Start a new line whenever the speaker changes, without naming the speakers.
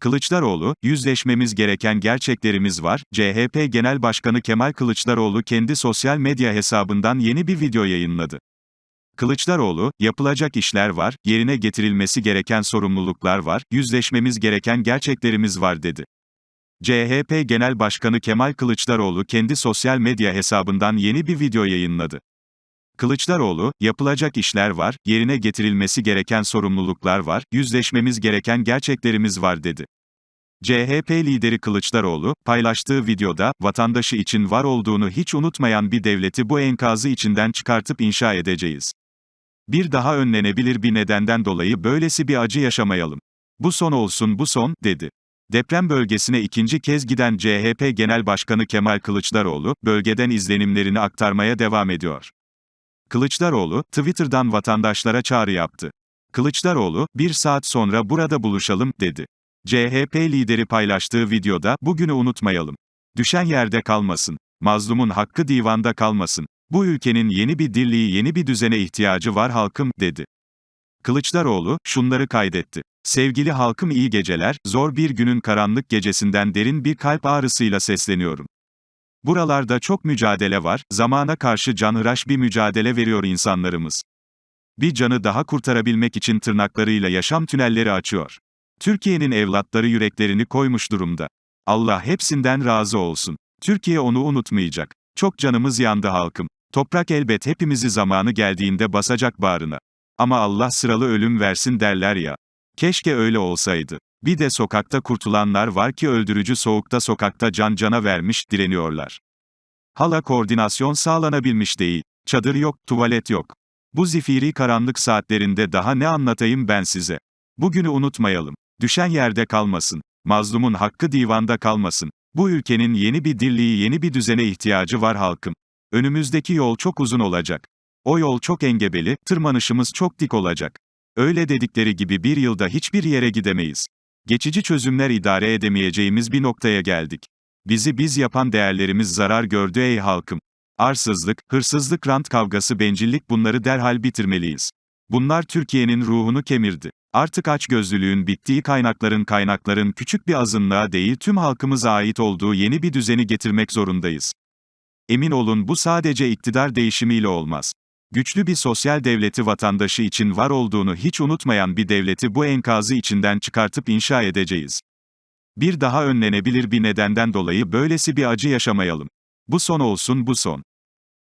Kılıçdaroğlu, yüzleşmemiz gereken gerçeklerimiz var. CHP Genel Başkanı Kemal Kılıçdaroğlu kendi sosyal medya hesabından yeni bir video yayınladı. Kılıçdaroğlu, yapılacak işler var, yerine getirilmesi gereken sorumluluklar var, yüzleşmemiz gereken gerçeklerimiz var dedi. CHP Genel Başkanı Kemal Kılıçdaroğlu kendi sosyal medya hesabından yeni bir video yayınladı. Kılıçdaroğlu, yapılacak işler var, yerine getirilmesi gereken sorumluluklar var, yüzleşmemiz gereken gerçeklerimiz var dedi. CHP lideri Kılıçdaroğlu, paylaştığı videoda, vatandaşı için var olduğunu hiç unutmayan bir devleti bu enkazı içinden çıkartıp inşa edeceğiz. Bir daha önlenebilir bir nedenden dolayı böylesi bir acı yaşamayalım. Bu son olsun bu son, dedi. Deprem bölgesine ikinci kez giden CHP Genel Başkanı Kemal Kılıçdaroğlu, bölgeden izlenimlerini aktarmaya devam ediyor. Kılıçdaroğlu, Twitter'dan vatandaşlara çağrı yaptı. Kılıçdaroğlu, bir saat sonra burada buluşalım, dedi. CHP lideri paylaştığı videoda, bugünü unutmayalım. Düşen yerde kalmasın. Mazlumun hakkı divanda kalmasın. Bu ülkenin yeni bir dirliği yeni bir düzene ihtiyacı var halkım, dedi. Kılıçdaroğlu, şunları kaydetti. Sevgili halkım iyi geceler, zor bir günün karanlık gecesinden derin bir kalp ağrısıyla sesleniyorum. Buralarda çok mücadele var, zamana karşı canhıraş bir mücadele veriyor insanlarımız. Bir canı daha kurtarabilmek için tırnaklarıyla yaşam tünelleri açıyor. Türkiye'nin evlatları yüreklerini koymuş durumda. Allah hepsinden razı olsun. Türkiye onu unutmayacak. Çok canımız yandı halkım. Toprak elbet hepimizi zamanı geldiğinde basacak bağrına. Ama Allah sıralı ölüm versin derler ya. Keşke öyle olsaydı. Bir de sokakta kurtulanlar var ki öldürücü soğukta sokakta can cana vermiş, direniyorlar. Hala koordinasyon sağlanabilmiş değil. Çadır yok, tuvalet yok. Bu zifiri karanlık saatlerinde daha ne anlatayım ben size? Bugünü unutmayalım. Düşen yerde kalmasın. Mazlumun hakkı divanda kalmasın. Bu ülkenin yeni bir dirliği yeni bir düzene ihtiyacı var halkım. Önümüzdeki yol çok uzun olacak. O yol çok engebeli, tırmanışımız çok dik olacak. Öyle dedikleri gibi bir yılda hiçbir yere gidemeyiz. Geçici çözümler idare edemeyeceğimiz bir noktaya geldik. Bizi biz yapan değerlerimiz zarar gördü ey halkım. Arsızlık, hırsızlık, rant kavgası, bencillik bunları derhal bitirmeliyiz. Bunlar Türkiye'nin ruhunu kemirdi. Artık açgözlülüğün bittiği kaynakların kaynakların küçük bir azınlığa değil tüm halkımıza ait olduğu yeni bir düzeni getirmek zorundayız. Emin olun bu sadece iktidar değişimiyle olmaz. Güçlü bir sosyal devleti vatandaşı için var olduğunu hiç unutmayan bir devleti bu enkazı içinden çıkartıp inşa edeceğiz. Bir daha önlenebilir bir nedenden dolayı böylesi bir acı yaşamayalım. Bu son olsun bu son.